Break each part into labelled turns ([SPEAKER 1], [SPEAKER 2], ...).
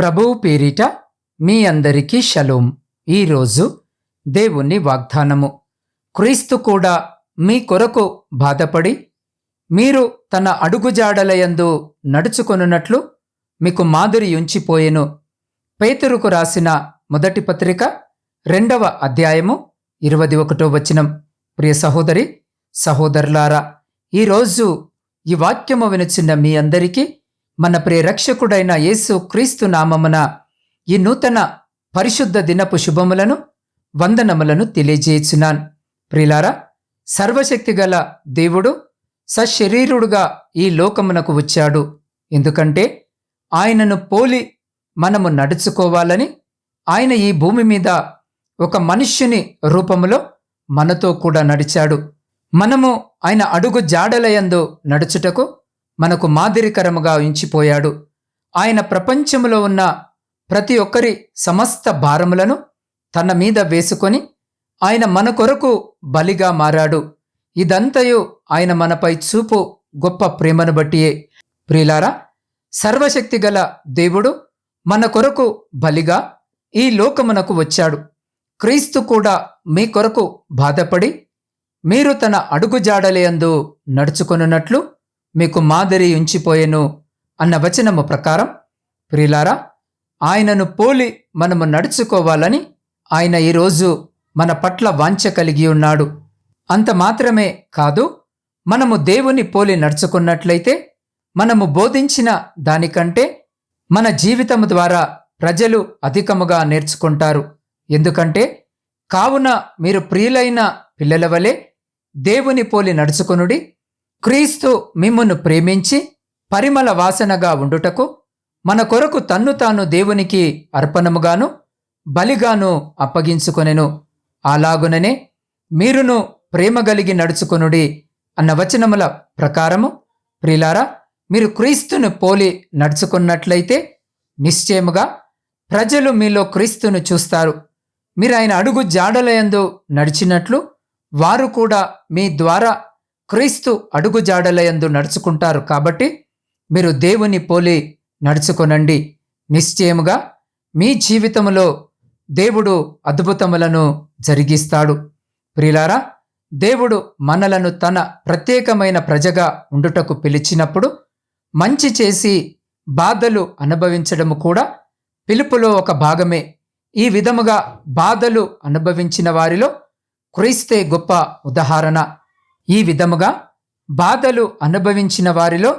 [SPEAKER 1] ప్రభువు పేరిట మీ అందరికీ షలోం. ఈరోజు దేవుని వాగ్దానము. క్రీస్తు కూడా మీ కొరకు బాధపడి మీరు తన అడుగుజాడలయందు నడుచుకొనున్నట్లు మీకు మాదిరి ఉంచిపోయెను. పేతురుకు రాసిన మొదటి పత్రిక రెండవ అధ్యాయము ఇరవై ఒకటో వచనం. ప్రియ సహోదరి సహోదరులారా ఈరోజు ఈ వాక్యము వినుచున్న మీ అందరికీ మన ప్రియరక్షకుడైన యేసు క్రీస్తు నామమున ఈ నూతన పరిశుద్ధ దినపు శుభములను వందనములను తెలియజేయుచున్నాను. ప్రిలారా సర్వశక్తిగల దేవుడు సశరీరుడుగా ఈ లోకమునకు వచ్చాడు. ఎందుకంటే ఆయనను పోలి మనము నడుచుకోవాలని ఆయన ఈ భూమి మీద ఒక మనుష్యుని రూపములో మనతో కూడా నడిచాడు. మనము ఆయన అడుగు జాడలయందు నడుచుటకు మనకు మాదిరికరముగా ఉంచిపోయాడు. ఆయన ప్రపంచములో ఉన్న ప్రతి ఒక్కరి సమస్త భారములను తన మీద వేసుకొని ఆయన మన కొరకు బలిగా మారాడు. ఇదంతయు ఆయన మనపై చూపు గొప్ప ప్రేమను బట్టియే. ప్రియులారా సర్వశక్తిగల దేవుడు మన కొరకు బలిగా ఈ లోకమునకు వచ్చాడు. క్రీస్తు కూడా మీ కొరకు బాధపడి మీరు తన అడుగుజాడలేయందు నడుచుకొనున్నట్లు మీకు మాదిరి ఉంచిపోయెను అన్న వచనము ప్రకారం ప్రిలారా ఆయనను పోలి మనము నడుచుకోవాలని ఆయన ఈరోజు మన పట్ల వాంఛ కలిగి ఉన్నాడు. అంత మాత్రమే కాదు మనము దేవుని పోలి నడుచుకున్నట్లయితే మనము బోధించిన దానికంటే మన జీవితము ద్వారా ప్రజలు అధికముగా నేర్చుకుంటారు. ఎందుకంటే కావున మీరు ప్రియులైన పిల్లల వలె దేవుని పోలి నడుచుకొనుడి క్రీస్తు మిమ్మును ప్రేమించి పరిమళ వాసనగా ఉండుటకు మన కొరకు తన్ను తాను దేవునికి అర్పణముగాను బలిగాను అప్పగించుకొనెను. అలాగుననే మీరును ప్రేమ కలిగి నడుచుకొనుడి అన్న వచనముల ప్రకారము ప్రిలారా మీరు క్రీస్తును పోలి నడుచుకున్నట్లయితే నిశ్చయముగా ప్రజలు మీలో క్రీస్తును చూస్తారు. మీరు ఆయన అడుగు జాడలయందు నడిచినట్లు వారు కూడా మీ ద్వారా క్రీస్తు అడుగుజాడలయందు నడుచుకుంటారు కాబట్టి మీరు దేవుని పోలి నడుచుకొనండి. నిశ్చయముగా మీ జీవితములో దేవుడు అద్భుతములను జరిగిస్తాడు. ప్రిలారా దేవుడు మనలను తన ప్రత్యేకమైన ప్రజగా ఉండుటకు పిలిచినప్పుడు మంచి చేసి బాధలు అనుభవించడము కూడా పిలుపులో ఒక భాగమే. ఈ విధముగా బాధలు అనుభవించిన వారిలో క్రీస్తే గొప్ప ఉదాహరణ. ఈ విధముగా బాధలు అనుభవించిన వారిలో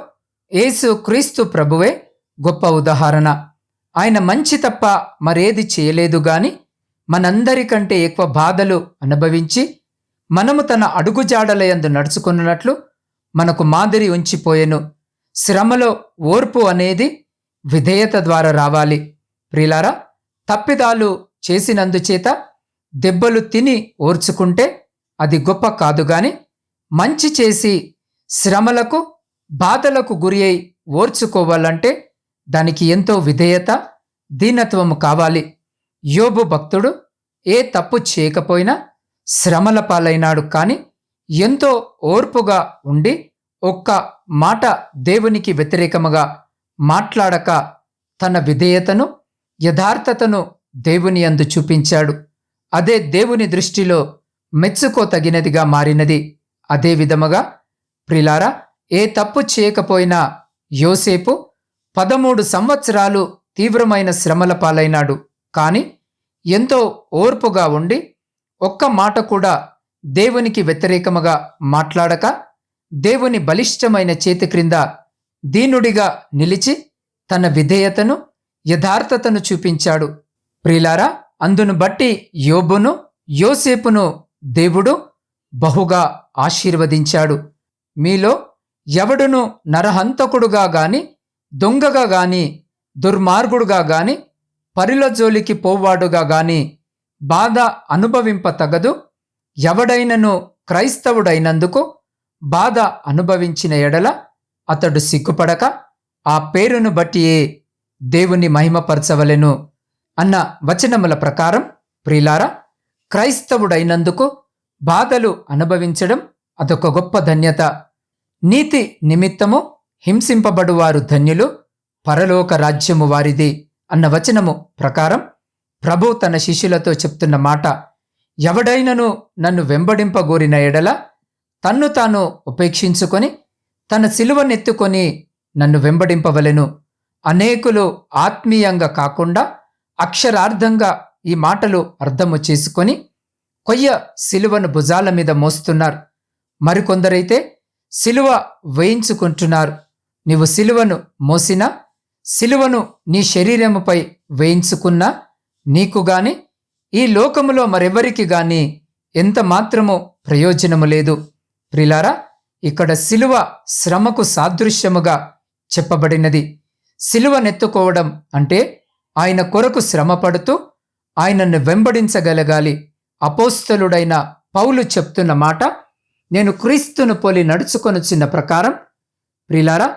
[SPEAKER 1] యేసు క్రీస్తు ప్రభువే గొప్ప ఉదాహరణ. ఆయన మంచి తప్ప మరేది చేయలేదు గాని మనందరికంటే ఎక్కువ బాధలు అనుభవించి మనము తన అడుగుజాడలయందు నడుచుకున్నట్లు మనకు మాదిరి ఉంచిపోయెను. శ్రమలో ఓర్పు అనేది విధేయత ద్వారా రావాలి. ప్రిలారా తప్పిదాలు చేసినందుచేత దెబ్బలు తిని ఓర్చుకుంటే అది గొప్ప కాదు గాని మంచి చేసి శ్రమలకు బాధలకు గురి అయి ఓర్చుకోవాలంటే దానికి ఎంతో విధేయత దీనత్వము కావాలి. యోబు భక్తుడు ఏ తప్పు చేయకపోయినా శ్రమల పాలైనాడు కాని ఎంతో ఓర్పుగా ఉండి ఒక్క మాట దేవునికి వ్యతిరేకముగా మాట్లాడక తన విధేయతను యథార్థతను దేవుని అందు చూపించాడు. అదే దేవుని దృష్టిలో మెచ్చుకోతగినదిగా మారినది. అదే విధముగా ప్రిలారా ఏ తప్పు చేయకపోయినా యోసేపు పదమూడు సంవత్సరాలు తీవ్రమైన శ్రమల పాలైనాడు. కాని ఎంతో ఓర్పుగా ఉండి ఒక్క మాట కూడా దేవునికి వ్యతిరేకముగా మాట్లాడక దేవుని బలిష్టమైన చేతి క్రింద దీనుడిగా నిలిచి తన విధేయతను యథార్థతను చూపించాడు. ప్రిలారా అందును బట్టి యోబును యోసేపును దేవుడు బహుగా ఆశీర్వదించాడు. మీలో ఎవడును నరహంతకుడుగా గాని దొంగగా గాని దుర్మార్గుడుగా గాని పరిల జోలికి పోవాడుగా గాని బాధ అనుభవింప తగదు ఎవడైనను క్రైస్తవుడైనందుకు బాధ అనుభవించిన ఎడల అతడు సిగ్గుపడక ఆ పేరును బట్టియే దేవుని మహిమపరచవలెను అన్న వచనముల ప్రకారం ప్రిలారా క్రైస్తవుడైనందుకు బాధలు అనుభవించడం అదొక గొప్ప ధన్యత. నీతి నిమిత్తము హింసింపబడువారు ధన్యులు పరలోక రాజ్యము వారిది అన్న వచనము ప్రకారం ప్రభు తన శిష్యులతో చెప్తున్న మాట ఎవడైనను నన్ను వెంబడింపగోరిన ఎడల తన్ను తాను ఉపేక్షించుకొని తన సిలువనెత్తుకొని నన్ను వెంబడింపవలెను. అనేకులు ఆత్మీయంగా కాకుండా అక్షరార్థంగా ఈ మాటలు అర్థము చేసుకొని కొయ్య సిలువను భుజాల మీద మోస్తున్నారు. మరికొందరైతే సిలువ వేయించుకుంటున్నారు. నీవు సిలువను మోసినా సిలువను నీ శరీరముపై వేయించుకున్నా నీకు గాని ఈ లోకములో మరెవరికి గాని ఎంత మాత్రమో ప్రయోజనము లేదు. ప్రిలారా ఇక్కడ సిలువ శ్రమకు సాదృశ్యముగా చెప్పబడినది. సిలువనెత్తుకోవడం అంటే ఆయన కొరకు శ్రమపడుతూ ఆయనను వెంబడించగలగాలి. అపోస్తలుడైన పౌలు చెప్తున్న మాట నేను క్రీస్తును పోలి నడుచుకొనుచున్న ప్రకారం ప్రిలారా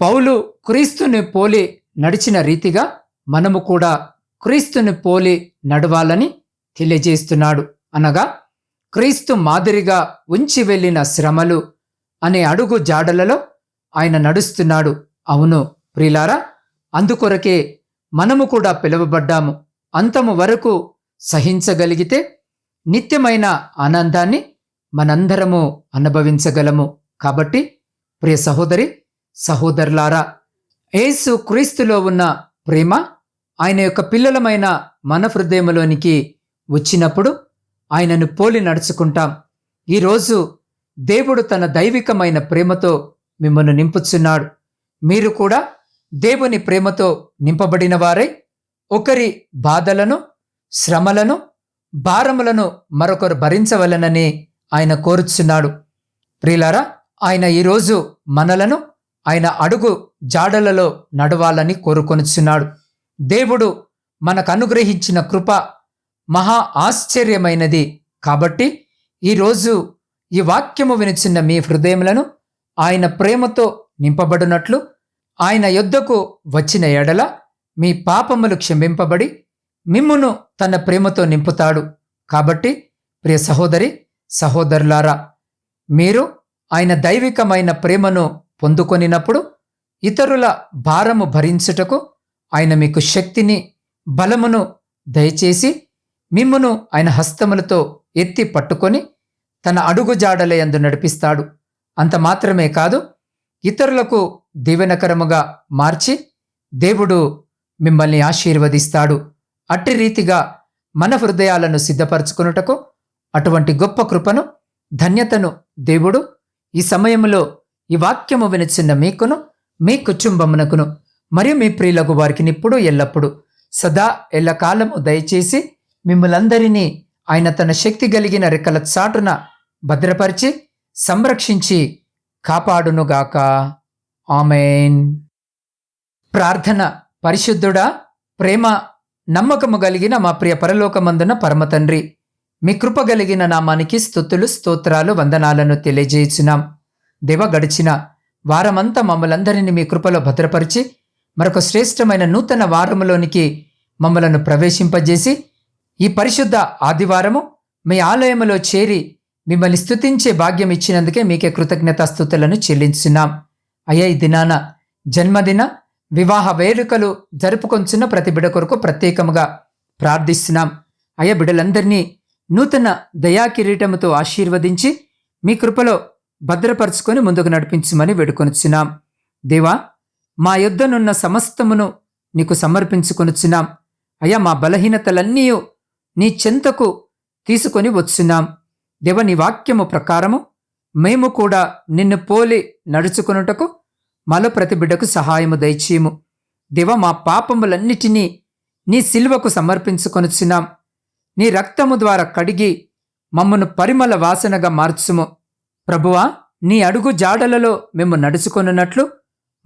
[SPEAKER 1] పౌలు క్రీస్తుని పోలి నడిచిన రీతిగా మనము కూడా క్రీస్తుని పోలి నడవాలని తెలియజేస్తున్నాడు. అనగా క్రీస్తు మాదిరిగా ఉంచి వెళ్ళిన శ్రమలు అనే అడుగు జాడలలో ఆయన నడుస్తున్నాడు. అవును ప్రిలారా అందుకొరకే మనము కూడా పిలువబడ్డాము. అంతము వరకు సహించగలిగితే నిత్యమైన ఆనందాన్ని మనందరము అనుభవించగలము. కాబట్టి ప్రియ సహోదరి సహోదరులారా యేసు క్రీస్తులో ఉన్న ప్రేమ ఆయన యొక్క పిల్లలమైన మన హృదయంలోనికి వచ్చినప్పుడు ఆయనను పోలి నడుచుకుంటాం. ఈరోజు దేవుడు తన దైవికమైన ప్రేమతో మిమ్మల్ని నింపుచున్నాడు. మీరు కూడా దేవుని ప్రేమతో నింపబడిన వారై ఒకరి బాధలను శ్రమలను భారములను మరొకరు భరించవలనని ఆయన కోరుచున్నాడు. ప్రియులారా ఆయన ఈరోజు మనలను ఆయన అడుగు జాడలలో నడవాలని కోరుకొనుచున్నాడు. దేవుడు మనకు అనుగ్రహించిన కృప మహా ఆశ్చర్యమైనది కాబట్టి ఈరోజు ఈ వాక్యము వినిచిన్న మీ హృదయములను ఆయన ప్రేమతో నింపబడినట్లు ఆయన యొద్దకు వచ్చిన ఎడల మీ పాపములు క్షమింపబడి మిమ్మును తన ప్రేమతో నింపుతాడు. కాబట్టి ప్రియ సహోదరి సహోదరులారా మీరు ఆయన దైవికమైన ప్రేమను పొందుకొనినప్పుడు ఇతరుల భారము భరించుటకు ఆయన మీకు శక్తిని బలమును దయచేసి మిమ్మును ఆయన హస్తములతో ఎత్తి పట్టుకొని తన అడుగుజాడలయందు నడిపిస్తాడు. అంత మాత్రమే కాదు ఇతరులకు దీవెనకరముగా మార్చి దేవుడు మిమ్మల్ని ఆశీర్వదిస్తాడు. అట్టి రీతిగా మన హృదయాలను సిద్ధపరచుకున్నటకు అటువంటి గొప్ప కృపను ధన్యతను దేవుడు ఈ సమయంలో ఈ వాక్యము వినిచిన్న మీకును మీ కుటుంబమునకును మరియు మీ ప్రియులకు వారికి ఇప్పుడు ఎల్లప్పుడు సదా ఎల్లకాలము దయచేసి మిమ్మలందరినీ ఆయన తన శక్తి కలిగిన రెక్కల చాటున భద్రపరిచి సంరక్షించి కాపాడునుగాక. ఆమెన్. ప్రార్థన పరిశుద్ధుడా ప్రేమ నమ్మకము కలిగిన మా ప్రియ పరలోకమందున పరమతండ్రి మీ కృప కలిగిన నామానికి స్థుతులు స్తోత్రాలు వందనాలను తెలియజేయుచున్నాం. దేవ గడిచిన వారమంతా మమ్మలందరినీ మీ కృపలో భద్రపరిచి మరొక శ్రేష్టమైన నూతన వారములోనికి మమ్మలను ప్రవేశింపజేసి ఈ పరిశుద్ధ ఆదివారము మీ ఆలయములో చేరి మిమ్మల్ని స్థుతించే భాగ్యం ఇచ్చినందుకే మీకే కృతజ్ఞతాస్థుతులను చెల్లించున్నాం అయ్యా ఈ దినాన జన్మదిన వివాహ వేడుకలు జరుపుకొంచున్న ప్రతి బిడ కొరకు ప్రత్యేకముగా ప్రార్థిస్తున్నాం. అయ్యా బిడలందరినీ నూతన దయాకిరీటముతో ఆశీర్వదించి మీ కృపలో భద్రపరుచుకొని ముందుకు నడిపించమని వేడుకొనుచున్నాం. దేవా మా యొద్దనున్న సమస్తమును నీకు సమర్పించుకొనుచున్నాం. అయ్యా మా బలహీనతలన్నీ నీ చెంతకు తీసుకొని వచ్చున్నాం. దేవ నీ వాక్యము ప్రకారము మేము కూడా నిన్ను పోలి నడుచుకొనుటకు మాలో ప్రతి బిడ్డకు సహాయము దయచేయము. దేవ మా పాపములన్నిటినీ నీ సిల్వకు సమర్పించుకొనుచున్నాం. నీ రక్తము ద్వారా కడిగి మమ్మను పరిమళ వాసనగా మార్చుము. ప్రభువా నీ అడుగు జాడలలో మేము నడుచుకొనున్నట్లు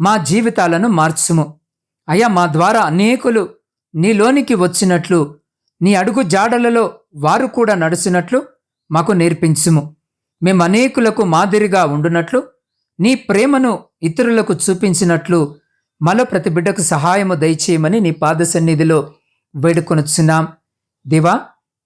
[SPEAKER 1] మా జీవితాలను మార్చుము. అయ్యా మా ద్వారా అనేకులు నీలోనికి వచ్చినట్లు నీ అడుగు జాడలలో వారు కూడా నడుచున్నట్లు మాకు నేర్పించుము. మేము అనేకులకు మాదిరిగా ఉండునట్లు నీ ప్రేమను ఇతరులకు చూపించినట్లు మరో ప్రతి బిడ్డకు సహాయము దయచేయమని నీ పాద సన్నిధిలో వేడుకొనుచున్నాం. దేవా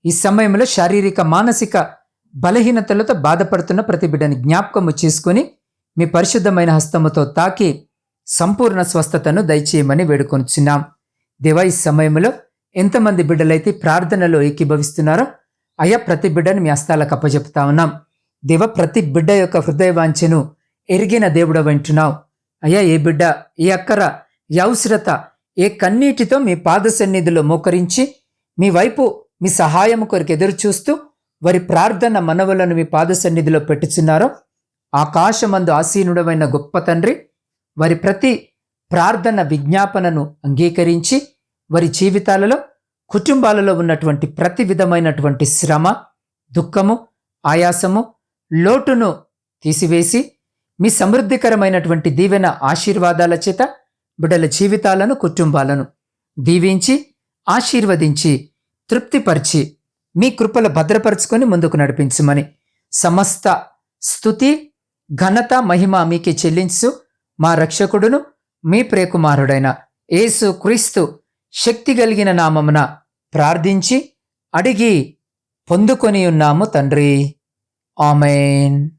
[SPEAKER 1] ఈ సమయంలో శారీరక మానసిక బలహీనతలతో బాధపడుతున్న ప్రతి బిడ్డని జ్ఞాపకము చేసుకుని మీ పరిశుద్ధమైన హస్తముతో తాకి సంపూర్ణ స్వస్థతను దయచేయమని వేడుకొనుచున్నాం. దేవా ఈ సమయంలో ఎంతమంది బిడ్డలైతే ప్రార్థనలో ఏకీభవిస్తున్నారో అయ్యా ప్రతి బిడ్డను మీ హస్తాలకు అప్పచెప్తా ఉన్నాం. దేవ ప్రతి బిడ్డ యొక్క హృదయ వాంఛను ఎరిగిన దేవుడవంటున్నావు అయ్యా ఏ బిడ్డ ఏ అక్కర ఏ అవసరత ఏ కన్నీటితో మీ పాద సన్నిధిలో మోకరించి మీ వైపు మీ సహాయము కొరకు ఎదురు చూస్తూ వారి ప్రార్థన మనవులను మీ పాద సన్నిధిలో పెట్టుచున్నారో ఆకాశమందు ఆసీనుడమైన గొప్ప తండ్రి వారి ప్రతి ప్రార్థన విజ్ఞాపనను అంగీకరించి వారి జీవితాలలో కుటుంబాలలో ఉన్నటువంటి ప్రతి విధమైనటువంటి శ్రమ దుఃఖము ఆయాసము లోటును తీసివేసి మీ సమృద్ధికరమైనటువంటి దీవెన ఆశీర్వాదాల చేత బిడ్డల జీవితాలను కుటుంబాలను దీవించి ఆశీర్వదించి తృప్తిపరిచి మీ కృపల భద్రపరుచుకొని ముందుకు నడిపించమని సమస్త స్థుతి ఘనత మహిమ మీకే చెల్లించు. మా రక్షకుడును మీ ప్రియకుమారుడైన యేసు క్రీస్తు శక్తి కలిగిన నామమున ప్రార్థించి అడిగి పొందుకొని ఉన్నాము తండ్రి. ఆమెన్.